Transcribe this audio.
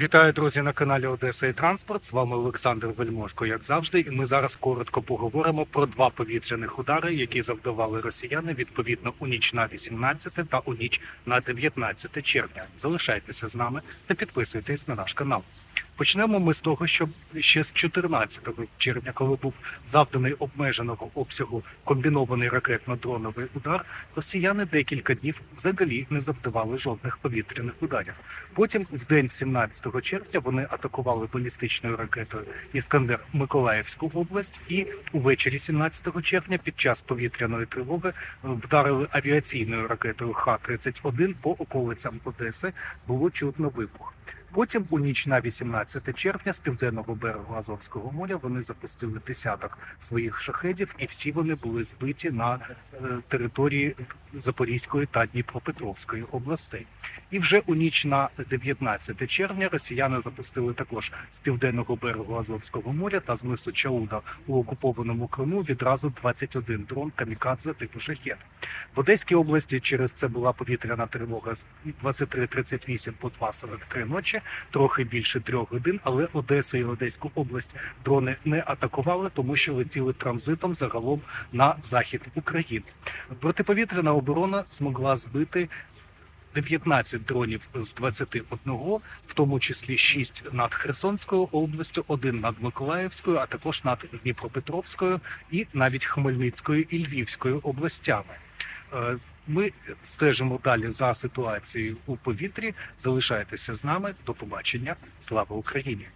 Вітаю, друзі, на каналі Одеса і Транспорт. З вами Олександр Вельмошко, як завжди. І ми зараз коротко поговоримо про два повітряних удари, які завдавали росіяни відповідно у ніч на 18 та у ніч на 19 червня. Залишайтеся з нами та підписуйтесь на наш канал. Почнемо ми з того, що ще з 14 червня, коли був завданий обмеженого обсягу комбінований ракетно-дроновий удар, росіяни декілька днів взагалі не завдавали жодних повітряних ударів. Потім, в день 17 червня, вони атакували балістичною ракетою Іскандер Миколаївську область, і увечері 17 червня, під час повітряної тривоги, вдарили авіаційною ракетою Х-31 по околицям Одеси. Було чутно вибух. Потім у ніч на 18 червня з південного берегу Азовського моря вони запустили десяток своїх шахедів, і всі вони були збиті на е, території Запорізької та Дніпропетровської областей. І вже у ніч на 19 червня росіяни запустили також з південного берегу Азовського моря та з мису Чауда у окупованому Криму відразу 21 дрон камікадзе типу шахет. В Одеській області через це була повітряна тривога з 23.38 по 2.43 ночі, трохи більше трьох годин, але Одесу і Одеську область дрони не атакували, тому що летіли транзитом загалом на захід України. Протиповітряна оборона змогла збити 19 дронів з 21, в тому числі 6 над Херсонською областю, один над Миколаївською, а також над Дніпропетровською і навіть Хмельницькою і Львівською областями. Ми стежимо далі за ситуацією у повітрі. Залишайтеся з нами. До побачення. Слава Україні!